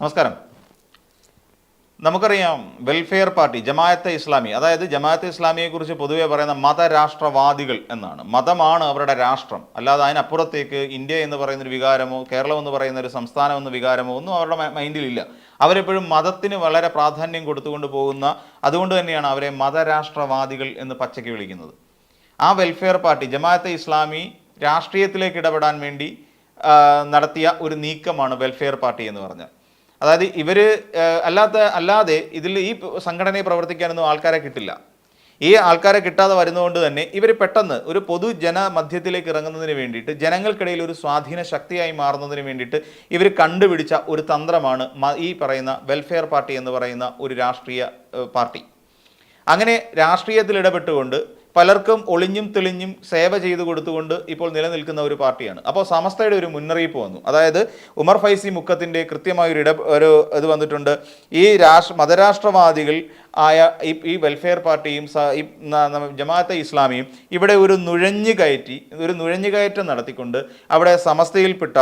നമസ്കാരം. നമുക്കറിയാം welfare party Jamaat-e Islami അതായത് ജമാഅത്തെ ഇസ്ലാമിയെക്കുറിച്ച് പൊതുവെ പറയുന്ന മതരാഷ്ട്രവാദികൾ എന്നാണ്. മതമാണ് അവരുടെ രാഷ്ട്രം. അല്ലാതെ അതിനപ്പുറത്തേക്ക് ഇന്ത്യ എന്ന് പറയുന്നൊരു വികാരമോ കേരളം എന്ന് പറയുന്ന ഒരു സംസ്ഥാനം എന്ന വികാരമോ ഒന്നും അവരുടെ മൈൻഡിലില്ല. അവരെപ്പോഴും മതത്തിന് വളരെ പ്രാധാന്യം കൊടുത്തുകൊണ്ട് പോകുന്ന അതുകൊണ്ട് തന്നെയാണ് അവരെ മതരാഷ്ട്രവാദികൾ എന്ന് പച്ചയ്ക്ക് വിളിക്കുന്നത്. ആ വെൽഫെയർ പാർട്ടി ജമാഅത്തെ ഇസ്ലാമി രാഷ്ട്രീയത്തിലേക്ക് ഇടപെടാൻ വേണ്ടി നടത്തിയ ഒരു നീക്കമാണ് വെൽഫെയർ പാർട്ടി എന്ന് പറഞ്ഞാൽ. അതായത് ഇവർ അല്ലാത്ത അല്ലാതെ ഇതിൽ ഈ സംഘടനയെ പ്രവർത്തിക്കാനൊന്നും ആൾക്കാരെ കിട്ടില്ല. ഈ ആൾക്കാരെ കിട്ടാതെ വരുന്നതുകൊണ്ട് തന്നെ ഇവർ പെട്ടെന്ന് ഒരു പൊതുജന മധ്യത്തിലേക്ക് ഇറങ്ങുന്നതിന് വേണ്ടിയിട്ട് ജനങ്ങൾക്കിടയിൽ ഒരു സ്വാധീന ശക്തിയായി മാറുന്നതിന് വേണ്ടിയിട്ട് ഇവർ കണ്ടുപിടിച്ച ഒരു തന്ത്രമാണ് ഈ പറയുന്ന വെൽഫെയർ പാർട്ടി എന്ന് പറയുന്ന ഒരു രാഷ്ട്രീയ പാർട്ടി. അങ്ങനെ രാഷ്ട്രീയത്തിൽ ഇടപെട്ടുകൊണ്ട് പലർക്കും ഒളിഞ്ഞും തെളിഞ്ഞും സേവ ചെയ്തു കൊടുത്തുകൊണ്ട് ഇപ്പോൾ നിലനിൽക്കുന്ന ഒരു പാർട്ടിയാണ്. അപ്പോൾ സമസ്തയുടെ ഒരു മുന്നറിയിപ്പ് വന്നു. അതായത് ഉമർ ഫൈസി മുക്കത്തിന്റെ കൃത്യമായ ഒരു ഇട ഒരു ഇത് വന്നിട്ടുണ്ട്. ഈ രാഷ്ട്ര മതരാഷ്ട്രവാദികൾ ആയ ഈ വെൽഫെയർ പാർട്ടിയും ജമാഅത്തെ ഇസ്ലാമിയും ഇവിടെ ഒരു നുഴഞ്ഞു കയറ്റി ഒരു നുഴഞ്ഞു കയറ്റം നടത്തിക്കൊണ്ട് അവിടെ സമസ്തയിൽപ്പെട്ട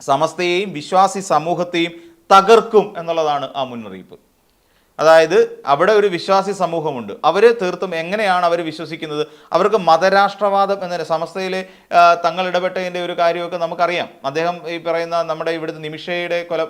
സമസ്തയെയും വിശ്വാസി സമൂഹത്തെയും തകർക്കും എന്നുള്ളതാണ് ആ മുന്നറിയിപ്പ്. അതായത് അവിടെ ഒരു വിശ്വാസി സമൂഹമുണ്ട്. അവർ തീർത്തും എങ്ങനെയാണ് അവർ വിശ്വസിക്കുന്നത്? അവർക്ക് മതരാഷ്ട്രവാദം എന്ന സമസ്തയിലെ തങ്ങൾ ഇടപെട്ടതിന്റെ ഒരു കാര്യമൊക്കെ നമുക്കറിയാം. അദ്ദേഹം ഈ പറയുന്ന നമ്മുടെ ഇവിടുത്തെ നിമിഷയുടെ കൊല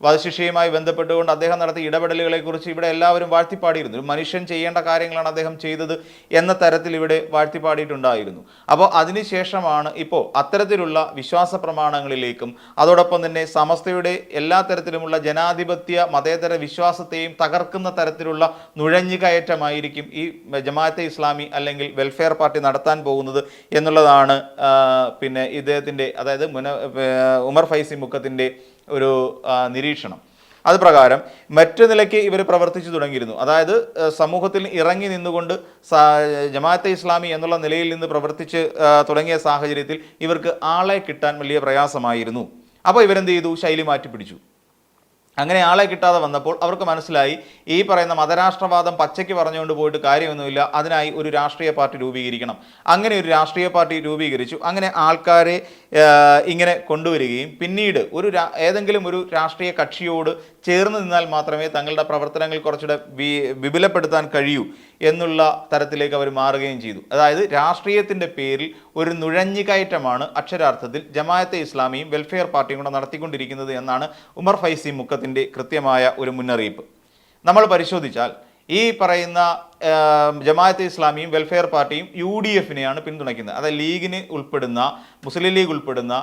വധശിക്ഷയുമായി ബന്ധപ്പെട്ടുകൊണ്ട് അദ്ദേഹം നടത്തിയ ഇടപെടലുകളെക്കുറിച്ച് ഇവിടെ എല്ലാവരും വാഴ്ത്തിപ്പാടിയിരുന്നു. മനുഷ്യൻ ചെയ്യേണ്ട കാര്യങ്ങളാണ് അദ്ദേഹം ചെയ്തത് എന്ന തരത്തിൽ ഇവിടെ വാഴ്ത്തിപ്പാടിയിട്ടുണ്ടായിരുന്നു. അപ്പോൾ അതിനുശേഷമാണ് ഇപ്പോൾ അത്തരത്തിലുള്ള വിശ്വാസ പ്രമാണങ്ങളിലേക്കും അതോടൊപ്പം തന്നെ സമസ്തയുടെ എല്ലാ തരത്തിലുമുള്ള ജനാധിപത്യ മതേതര വിശ്വാസത്തെയും തകർക്കുന്ന തരത്തിലുള്ള നുഴഞ്ഞുകയറ്റമായിരിക്കും ഈ ജമാഅത്തെ ഇസ്ലാമി അല്ലെങ്കിൽ വെൽഫെയർ പാർട്ടി നടത്താൻ പോകുന്നത് എന്നുള്ളതാണ് പിന്നെ ഇദ്ദേഹത്തിന്റെ അതായത് മുന ഉമർ ഫൈസി മുക്കത്തിന്റെ ഒരു നിരീക്ഷണം. അത് പ്രകാരം മറ്റു നിലയ്ക്ക് ഇവർ പ്രവർത്തിച്ചു തുടങ്ങിയിരുന്നു. അതായത് സമൂഹത്തിൽ ഇറങ്ങി നിന്നുകൊണ്ട് ജമാഅത്തെ ഇസ്ലാമി എന്നുള്ള നിലയിൽ നിന്ന് പ്രവർത്തിച്ച് തുടങ്ങിയ സാഹചര്യത്തിൽ ഇവർക്ക് ആളെ കിട്ടാൻ വലിയ പ്രയാസമായിരുന്നു. അപ്പോൾ ഇവരെന്ത് ചെയ്തു? ശൈലി മാറ്റി പിടിച്ചു അങ്ങനെ ആളെ കിട്ടാതെ വന്നപ്പോൾ അവർക്ക് മനസ്സിലായി ഈ പറയുന്ന മതരാഷ്ട്രവാദം പച്ചയ്ക്ക് പറഞ്ഞുകൊണ്ട് പോയിട്ട് കാര്യമൊന്നുമില്ല അതിനായി ഒരു രാഷ്ട്രീയ പാർട്ടി രൂപീകരിക്കണം. അങ്ങനെ ഒരു രാഷ്ട്രീയ പാർട്ടി രൂപീകരിച്ചു. അങ്ങനെ ആൾക്കാരെ ഇങ്ങനെ കൊണ്ടുവരികയും പിന്നീട് ഒരു ഏതെങ്കിലും ഒരു രാഷ്ട്രീയ കക്ഷിയോട് ചേർന്ന് നിന്നാൽ മാത്രമേ തങ്ങളുടെ പ്രവർത്തനങ്ങൾ കുറച്ചുകൂടെ വിപുലപ്പെടുത്താൻ കഴിയൂ എന്നുള്ള തരത്തിലേക്ക് അവർ മാറുകയും ചെയ്തു. അതായത് രാഷ്ട്രീയത്തിന്റെ പേരിൽ ഒരു നുഴഞ്ഞുകയറ്റമാണ് അക്ഷരാർത്ഥത്തിൽ ജമായത്തെ ഇസ്ലാമിയും വെൽഫെയർ പാർട്ടിയും കൂടെ നടത്തിക്കൊണ്ടിരിക്കുന്നത് എന്നാണ് ഉമർ ഫൈസി മുക്കത്തിന്റെ കൃത്യമായ ഒരു മുന്നറിയിപ്പ്. നമ്മൾ പരിശോധിച്ചാൽ ഈ പറയുന്ന ജമാഅത്ത് ഇസ്ലാമിയും വെൽഫെയർ പാർട്ടിയും യു ഡി എഫിനെയാണ് പിന്തുണയ്ക്കുന്നത്. അതായത് ലീഗിന് ഉൾപ്പെടുന്ന മുസ്ലിം ലീഗ് ഉൾപ്പെടുന്ന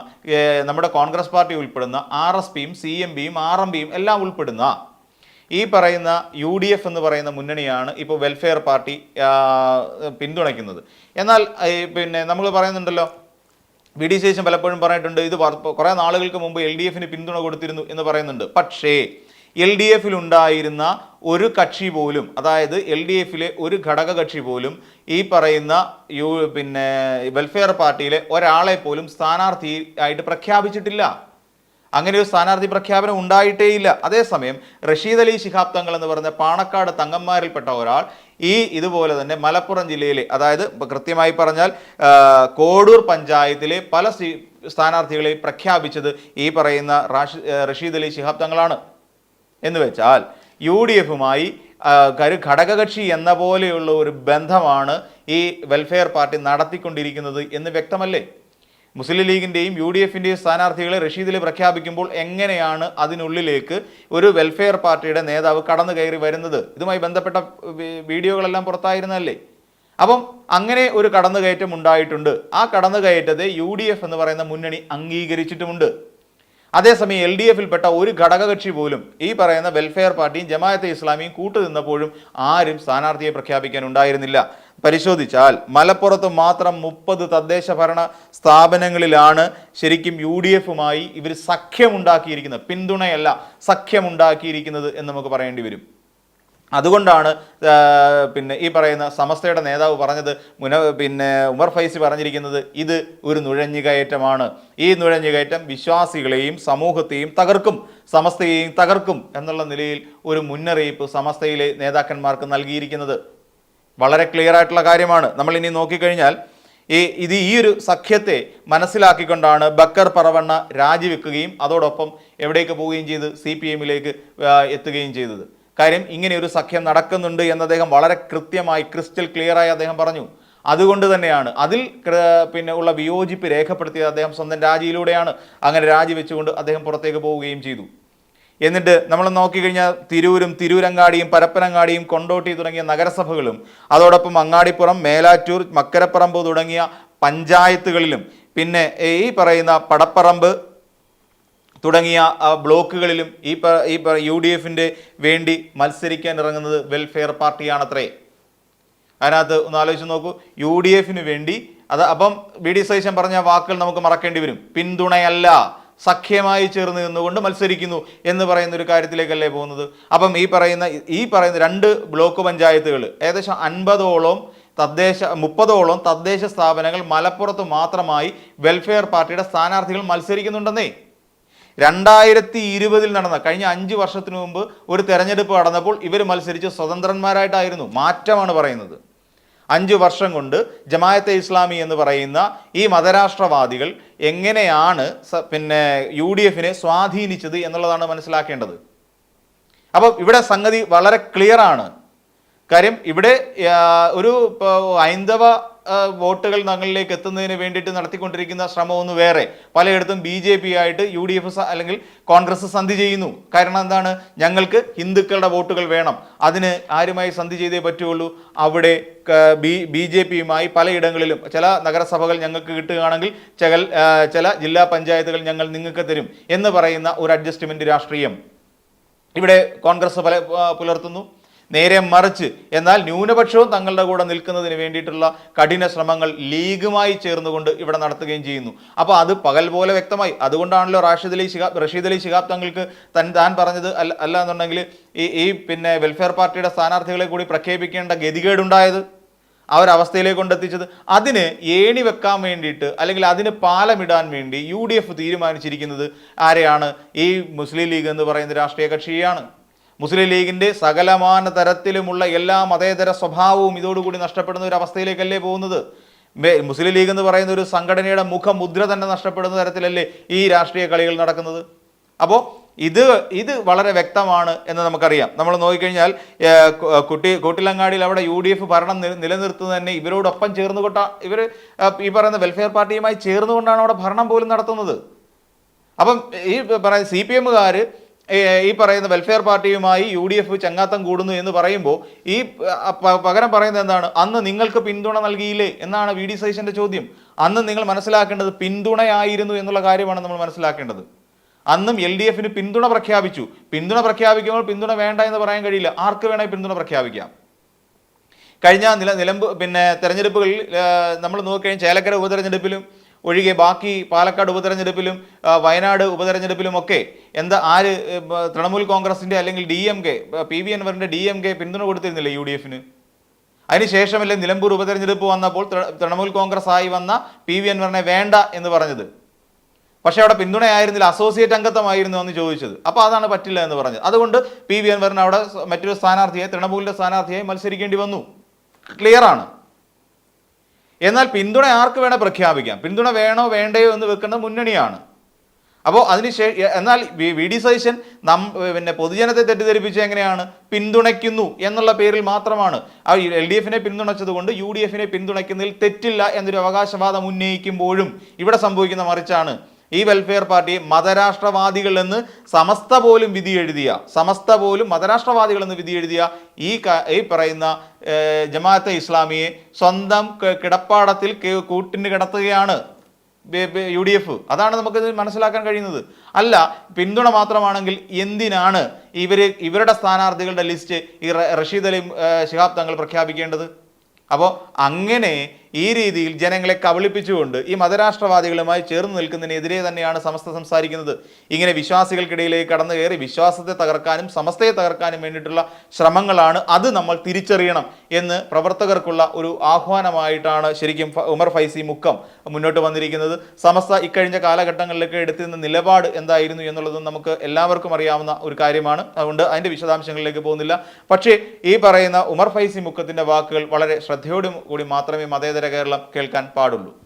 നമ്മുടെ കോൺഗ്രസ് പാർട്ടി ഉൾപ്പെടുന്ന ആർ എസ് പിയും സി എം പിയും ആർ എം പിയും എല്ലാം ഉൾപ്പെടുന്ന ഈ പറയുന്ന യു ഡി എഫ് എന്ന് പറയുന്ന മുന്നണിയാണ് ഇപ്പോൾ വെൽഫെയർ പാർട്ടി പിന്തുണയ്ക്കുന്നത്. എന്നാൽ പിന്നെ നമ്മൾ പറയുന്നുണ്ടല്ലോ വി ഡി ശേഷം പലപ്പോഴും പറഞ്ഞിട്ടുണ്ട് ഇത് കുറേ നാളുകൾക്ക് മുമ്പ് എൽ ഡി എഫിന് പിന്തുണ കൊടുത്തിരുന്നു എന്ന് പറയുന്നുണ്ട്. പക്ഷേ എൽ ഡി എഫിൽ ഉണ്ടായിരുന്ന ഒരു കക്ഷി പോലും അതായത് എൽ ഡി എഫിലെ ഒരു ഘടക കക്ഷി പോലും ഈ പറയുന്ന യു പിന്നെ വെൽഫെയർ പാർട്ടിയിലെ ഒരാളെ പോലും സ്ഥാനാർത്ഥി ആയിട്ട് പ്രഖ്യാപിച്ചിട്ടില്ല. അങ്ങനെ ഒരു സ്ഥാനാർത്ഥി പ്രഖ്യാപനം ഉണ്ടായിട്ടേയില്ല. അതേസമയം റഷീദ് അലി ശിഹാബ് തങ്ങൾ എന്ന് പറഞ്ഞ പാണക്കാട് തങ്ങന്മാരിൽപ്പെട്ട ഒരാൾ ഈ ഇതുപോലെ തന്നെ മലപ്പുറം ജില്ലയിലെ അതായത് കൃത്യമായി പറഞ്ഞാൽ കോടൂർ പഞ്ചായത്തിലെ പല സ്ഥാനാർത്ഥികളെ പ്രഖ്യാപിച്ചത് ഈ പറയുന്ന റഷീദ് അലി ശിഹാബ് തങ്ങളാണ്. എന്ന് വെച്ചാൽ യു ഡി എഫുമായി ഘടകകക്ഷി എന്ന പോലെയുള്ള ഒരു ബന്ധമാണ് ഈ വെൽഫെയർ പാർട്ടി നടത്തിക്കൊണ്ടിരിക്കുന്നത് എന്ന് വ്യക്തമല്ലേ? മുസ്ലിം ലീഗിന്റെയും യു ഡി എഫിന്റെയും സ്ഥാനാർത്ഥികളെ റഷീദിൽ പ്രഖ്യാപിക്കുമ്പോൾ എങ്ങനെയാണ് അതിനുള്ളിലേക്ക് ഒരു വെൽഫെയർ പാർട്ടിയുടെ നേതാവ് കടന്നു കയറി വരുന്നത്? ഇതുമായി ബന്ധപ്പെട്ട വീഡിയോകളെല്ലാം പുറത്തായിരുന്നല്ലേ? അപ്പം അങ്ങനെ ഒരു കടന്നുകയറ്റം ഉണ്ടായിട്ടുണ്ട്. ആ കടന്നുകയറ്റത്തെ യു ഡി എഫ് എന്ന് പറയുന്ന മുന്നണി അംഗീകരിച്ചിട്ടുമുണ്ട്. അതേസമയം എൽ ഡി എഫിൽപ്പെട്ട ഒരു ഘടകകക്ഷി പോലും ഈ പറയുന്ന വെൽഫെയർ പാർട്ടിയും ജമാഅത്തെ ഇസ്ലാമിയും കൂട്ടുനിന്നപ്പോഴും ആരും സ്ഥാനാർത്ഥിയെ പ്രഖ്യാപിക്കാൻ ഉണ്ടായിരുന്നില്ല. പരിശോധിച്ചാൽ മലപ്പുറത്ത് മാത്രം മുപ്പത് തദ്ദേശ ഭരണ സ്ഥാപനങ്ങളിലാണ് ശരിക്കും യു ഡി എഫുമായി ഇവർ സഖ്യമുണ്ടാക്കിയിരിക്കുന്നത്. പിന്തുണയല്ല സഖ്യമുണ്ടാക്കിയിരിക്കുന്നത് എന്ന് നമുക്ക് പറയേണ്ടി വരും. അതുകൊണ്ടാണ് പിന്നെ ഈ പറയുന്ന സമസ്തയുടെ നേതാവ് പറഞ്ഞത് മുന പിന്നെ ഉമർ ഫൈസി പറഞ്ഞിരിക്കുന്നത് ഇത് ഒരു നുഴഞ്ഞുകയറ്റമാണ്. ഈ നുഴഞ്ഞുകയറ്റം വിശ്വാസികളെയും സമൂഹത്തെയും തകർക്കും സമസ്തയെയും തകർക്കും എന്നുള്ള നിലയിൽ ഒരു മുന്നറിയിപ്പ് സമസ്തയിലെ നേതാക്കന്മാർക്ക് നൽകിയിരിക്കുന്നത്. വളരെ ക്ലിയർ ആയിട്ടുള്ള കാര്യമാണ്. നമ്മൾ ഇനി നോക്കിക്കഴിഞ്ഞാൽ ഈ ഇത് ഈ ഒരു സഖ്യത്തെ മനസ്സിലാക്കിക്കൊണ്ടാണ് ബക്കർ പറവണ്ണ രാജിവെക്കുകയും അതോടൊപ്പം എവിടേക്ക് പോവുകയും ചെയ്ത് സി പി എമ്മിലേക്ക് എത്തുകയും ചെയ്തത്. കാര്യം ഇങ്ങനെ ഒരു സഖ്യം നടക്കുന്നുണ്ട് എന്ന് അദ്ദേഹം വളരെ കൃത്യമായി ക്രിസ്റ്റൽ ക്ലിയറായി അദ്ദേഹം പറഞ്ഞു. അതുകൊണ്ട് തന്നെയാണ് അതിൽ പിന്നെ ഉള്ള വിയോജിപ്പ് രേഖപ്പെടുത്തിയത് അദ്ദേഹം സ്വന്തം രാജിയിലൂടെയാണ്. അങ്ങനെ രാജിവെച്ചുകൊണ്ട് അദ്ദേഹം പുറത്തേക്ക് പോവുകയും ചെയ്തു. എന്നിട്ട് നമ്മൾ നോക്കിക്കഴിഞ്ഞാൽ തിരൂരും തിരൂരങ്ങാടിയും പരപ്പനങ്ങാടിയും കൊണ്ടോട്ടി തുടങ്ങിയ നഗരസഭകളും അതോടൊപ്പം അങ്ങാടിപ്പുറം മേലാറ്റൂർ മക്കരപ്പറമ്പ് തുടങ്ങിയ പഞ്ചായത്തുകളിലും പിന്നെ ഈ പറയുന്ന പടപ്പറമ്പ് തുടങ്ങിയ ബ്ലോക്കുകളിലും ഈ ഈ യു ഡി എഫിന്റെ വേണ്ടി മത്സരിക്കാൻ ഇറങ്ങുന്നത് വെൽഫെയർ പാർട്ടിയാണത്രേ. അതിനകത്ത് ഒന്ന് ആലോചിച്ച് നോക്കൂ. യു ഡി എഫിന് വേണ്ടി അത് അപ്പം ബി ഡി സതീശൻ പറഞ്ഞ വാക്കുകൾ നമുക്ക് മറക്കേണ്ടി വരും. പിന്തുണയല്ല സഖ്യമായി ചേർന്ന് നിന്നുകൊണ്ട് മത്സരിക്കുന്നു എന്ന് പറയുന്ന ഒരു കാര്യത്തിലേക്കല്ലേ പോകുന്നത്? അപ്പം ഈ പറയുന്ന ഈ പറയുന്ന രണ്ട് ബ്ലോക്ക് പഞ്ചായത്തുകൾ ഏകദേശം അൻപതോളം തദ്ദേശ മുപ്പതോളം തദ്ദേശ സ്ഥാപനങ്ങൾ മലപ്പുറത്ത് മാത്രമായി വെൽഫെയർ പാർട്ടിയുടെ സ്ഥാനാർത്ഥികൾ മത്സരിക്കുന്നുണ്ടെന്നേ. രണ്ടായിരത്തി ഇരുപതിൽ നടന്ന കഴിഞ്ഞ അഞ്ച് വർഷത്തിനു മുമ്പ് ഒരു തെരഞ്ഞെടുപ്പ് നടന്നപ്പോൾ ഇവർ മത്സരിച്ച് സ്വതന്ത്രന്മാരായിട്ടായിരുന്നു മാറ്റമാണ് പറയുന്നത്. അഞ്ച് വർഷം കൊണ്ട് ജമായത്തെ ഇസ്ലാമി എന്ന് പറയുന്ന ഈ മതരാഷ്ട്രവാദികൾ എങ്ങനെയാണ് പിന്നെ യു ഡി എഫിനെ സ്വാധീനിച്ചത് എന്നുള്ളതാണ് മനസ്സിലാക്കേണ്ടത്. അപ്പോൾ ഇവിടെ സംഗതി വളരെ ക്ലിയർ ആണ്. കാര്യം ഇവിടെ ഒരു ഹൈന്ദവ വോട്ടുകൾ തങ്ങളിലേക്ക് എത്തുന്നതിന് വേണ്ടിയിട്ട് നടത്തിക്കൊണ്ടിരിക്കുന്ന ശ്രമമൊന്ന് വേറെ. പലയിടത്തും ബി ജെ പി ആയിട്ട് യു ഡി എഫ് അല്ലെങ്കിൽ കോൺഗ്രസ് സന്ധി ചെയ്യുന്നു. കാരണം എന്താണ്? ഞങ്ങൾക്ക് ഹിന്ദുക്കളുടെ വോട്ടുകൾ വേണം. അതിന് ആരുമായി സന്ധി ചെയ്തേ പറ്റുള്ളൂ അവിടെ ബി ബി ജെ പിയുമായി പലയിടങ്ങളിലും ചില നഗരസഭകൾ ഞങ്ങൾക്ക് കിട്ടുകയാണെങ്കിൽ ചില ചില ജില്ലാ പഞ്ചായത്തുകൾ ഞങ്ങൾ നിങ്ങൾക്ക് തരും എന്ന് പറയുന്ന ഒരു അഡ്ജസ്റ്റ്മെന്റ് രാഷ്ട്രീയം. ഇവിടെ കോൺഗ്രസ് പല പുലർത്തുന്നു. നേരെ മറിച്ച്. എന്നാൽ ന്യൂനപക്ഷവും തങ്ങളുടെ കൂടെ നിൽക്കുന്നതിന് വേണ്ടിയിട്ടുള്ള കഠിന ശ്രമങ്ങൾ ലീഗുമായി ചേർന്നുകൊണ്ട് ഇവിടെ നടത്തുകയും ചെയ്യുന്നു. അപ്പോൾ അത് പകൽ പോലെ വ്യക്തമായി. അതുകൊണ്ടാണല്ലോ റാഷിദ് അലി ശിഹാബ് റഷീദ് അലി ശിഹാബ് തങ്ങൾക്ക് തൻ താൻ പറഞ്ഞത് അല്ല അല്ല എന്നുണ്ടെങ്കിൽ ഈ ഈ പിന്നെ വെൽഫെയർ പാർട്ടിയുടെ സ്ഥാനാർത്ഥികളെ കൂടി പ്രഖ്യാപിക്കേണ്ട ഗതികേടുണ്ടായത്? ആ ഒരു അവസ്ഥയിലേക്ക് കൊണ്ടെത്തിച്ചത്. അതിന് ഏണി വെക്കാൻ വേണ്ടിയിട്ട് അല്ലെങ്കിൽ അതിന് പാലമിടാൻ വേണ്ടി യു ഡി എഫ് തീരുമാനിച്ചിരിക്കുന്നത് ആരെയാണ്? ഈ മുസ്ലിം ലീഗ് എന്ന് പറയുന്ന രാഷ്ട്രീയ കക്ഷിയാണ് മുസ്ലിം ലീഗിന്റെ സകലമാന തരത്തിലുമുള്ള എല്ലാ മതേതര സ്വഭാവവും ഇതോടുകൂടി നഷ്ടപ്പെടുന്ന ഒരു അവസ്ഥയിലേക്കല്ലേ പോകുന്നത്? മുസ്ലിം ലീഗ് എന്ന് പറയുന്ന ഒരു സംഘടനയുടെ മുഖമുദ്ര തന്നെ നഷ്ടപ്പെടുന്ന തരത്തിലല്ലേ ഈ രാഷ്ട്രീയ കളികൾ നടക്കുന്നത്? അപ്പോൾ ഇത് ഇത് വളരെ വ്യക്തമാണ് എന്ന് നമുക്കറിയാം. നമ്മൾ നോക്കിക്കഴിഞ്ഞാൽ കുട്ടി കൂട്ടിലങ്ങാടിയിൽ അവിടെ യു ഡി എഫ് ഭരണം നില- നിലനിർത്തുന്നത് തന്നെ ഇവരോടൊപ്പം ചേർന്നുകൊണ്ട ഇവർ ഈ പറയുന്ന വെൽഫെയർ പാർട്ടിയുമായി ചേർന്നുകൊണ്ടാണ് അവിടെ ഭരണം പോലും നടത്തുന്നത്. അപ്പം ഈ പറയുന്ന സി പി എമ്മുകാർ ഈ പറയുന്ന വെൽഫെയർ പാർട്ടിയുമായി യു ഡി എഫ് ചങ്ങാത്തം കൂടുന്നു എന്ന് പറയുമ്പോൾ ഈ പകരം പറയുന്നത് എന്താണ്? അന്ന് നിങ്ങൾക്ക് പിന്തുണ നൽകിയില്ലേ? എന്നാണ് വി ഡി സതീശന്റെ ചോദ്യം. അന്ന് നിങ്ങൾ മനസ്സിലാക്കേണ്ടത് പിന്തുണയായിരുന്നു എന്നുള്ള കാര്യമാണ് നമ്മൾ മനസ്സിലാക്കേണ്ടത്. അന്നും എൽ ഡി എഫിന് പിന്തുണ പ്രഖ്യാപിച്ചു. പിന്തുണ പ്രഖ്യാപിക്കുമ്പോൾ പിന്തുണ വേണ്ട എന്ന് പറയാൻ കഴിയില്ല. ആർക്ക് വേണേൽ പിന്തുണ പ്രഖ്യാപിക്കാം. കഴിഞ്ഞ നില നിലമ്പ് പിന്നെ തെരഞ്ഞെടുപ്പുകളിൽ നമ്മൾ നോക്കിക്കഴിഞ്ഞാൽ ചേലക്കര ഉപതെരഞ്ഞെടുപ്പിലും ഒഴികെ ബാക്കി പാലക്കാട് ഉപതെരഞ്ഞെടുപ്പിലും വയനാട് ഉപതെരഞ്ഞെടുപ്പിലും ഒക്കെ എന്താ ആര് തൃണമൂൽ കോൺഗ്രസിന്റെ അല്ലെങ്കിൽ D M K P V അൻവറിന്റെ ഡി എം കെ പിന്തുണ കൊടുത്തിരുന്നില്ല യു ഡി എഫിന്? അതിനുശേഷമല്ലേ നിലമ്പൂർ ഉപതെരഞ്ഞെടുപ്പ് വന്നപ്പോൾ തൃണമൂൽ കോൺഗ്രസ് ആയി വന്ന പി വി അൻവറിനെ വേണ്ട എന്ന് പറഞ്ഞത്. പക്ഷേ അവിടെ പിന്തുണയായിരുന്നില്ല അസോസിയേറ്റ് അംഗത്വമായിരുന്നു എന്ന് ചോദിച്ചത്. അപ്പോൾ അതാണ് പറ്റില്ല എന്ന് പറഞ്ഞത്. അതുകൊണ്ട് പി വി അൻവറിന് അവിടെ മറ്റൊരു സ്ഥാനാർത്ഥിയായി തൃണമൂലിന്റെ സ്ഥാനാർത്ഥിയായി മത്സരിക്കേണ്ടി വന്നു. ക്ലിയർ ആണ്. എന്നാൽ പിന്തുണ ആർക്ക് വേണേ പ്രഖ്യാപിക്കാം. പിന്തുണ വേണോ വേണ്ടയോ എന്ന് വെക്കേണ്ടത് മുന്നണിയാണ്. അപ്പോൾ അതിനുശേഷം എന്നാൽ വി ഡി സതീശൻ നം പിന്നെ പൊതുജനത്തെ തെറ്റിദ്ധരിപ്പിച്ച് എങ്ങനെയാണ്? പിന്തുണയ്ക്കുന്നു എന്നുള്ള പേരിൽ മാത്രമാണ്. ആ എൽ ഡി എഫിനെ പിന്തുണച്ചത് കൊണ്ട് യു ഡി എഫിനെ പിന്തുണയ്ക്കുന്നതിൽ തെറ്റില്ല എന്നൊരു അവകാശവാദം ഉന്നയിക്കുമ്പോഴും ഇവിടെ സംഭവിക്കുന്ന മറിച്ചാണ് ഈ വെൽഫെയർ പാർട്ടി മതരാഷ്ട്രവാദികൾ എന്ന് സമസ്ത പോലും വിധി എഴുതിയ സമസ്ത പോലും മതരാഷ്ട്രവാദികൾ എന്ന് വിധി എഴുതിയ ഈ ഈ പറയുന്ന ജമാഅത്തെ ഇസ്ലാമിയെ സ്വന്തം കിടപ്പാടത്തിൽ കൂട്ടിന് കിടത്തുകയാണ് യു ഡി എഫ്. അതാണ് നമുക്ക് മനസ്സിലാക്കാൻ കഴിയുന്നത്. അല്ല പിന്തുണ മാത്രമാണെങ്കിൽ എന്തിനാണ് ഇവർ ഇവരുടെ സ്ഥാനാർത്ഥികളുടെ ലിസ്റ്റ് ഈ റഷീദ് അലി ശിഹാബ് തങ്ങൾ പ്രഖ്യാപിക്കേണ്ടത്? അപ്പോൾ അങ്ങനെ ഈ രീതിയിൽ ജനങ്ങളെ കബളിപ്പിച്ചുകൊണ്ട് ഈ മതരാഷ്ട്രവാദികളുമായി ചേർന്ന് നിൽക്കുന്നതിനെതിരെ തന്നെയാണ് സമസ്ത സംസാരിക്കുന്നത്. ഇങ്ങനെ വിശ്വാസികൾക്കിടയിലേക്ക് കടന്നു കയറി വിശ്വാസത്തെ തകർക്കാനും സമസ്തയെ തകർക്കാനും വേണ്ടിയിട്ടുള്ള ശ്രമങ്ങളാണ് അത് നമ്മൾ തിരിച്ചറിയണം എന്ന് പ്രവർത്തകർക്കുള്ള ഒരു ആഹ്വാനമായിട്ടാണ് ശരിക്കും ഉമർ ഫൈസി മുക്കം മുന്നോട്ട് വന്നിരിക്കുന്നത്. സമസ്ത ഇക്കഴിഞ്ഞ കാലഘട്ടങ്ങളിലൊക്കെ എടുത്തിരുന്ന നിലപാട് എന്തായിരുന്നു എന്നുള്ളതും നമുക്ക് എല്ലാവർക്കും അറിയാവുന്ന ഒരു കാര്യമാണ്. അതുകൊണ്ട് അതിന്റെ വിശദാംശങ്ങളിലേക്ക് പോകുന്നില്ല. പക്ഷേ ഈ പറയുന്ന ഉമർ ഫൈസി മുക്കത്തിന്റെ വാക്കുകൾ വളരെ ശ്രദ്ധയോടും കൂടി മാത്രമേ മതേതര കേരളം കേൾക്കാൻ പാടുള്ളൂ.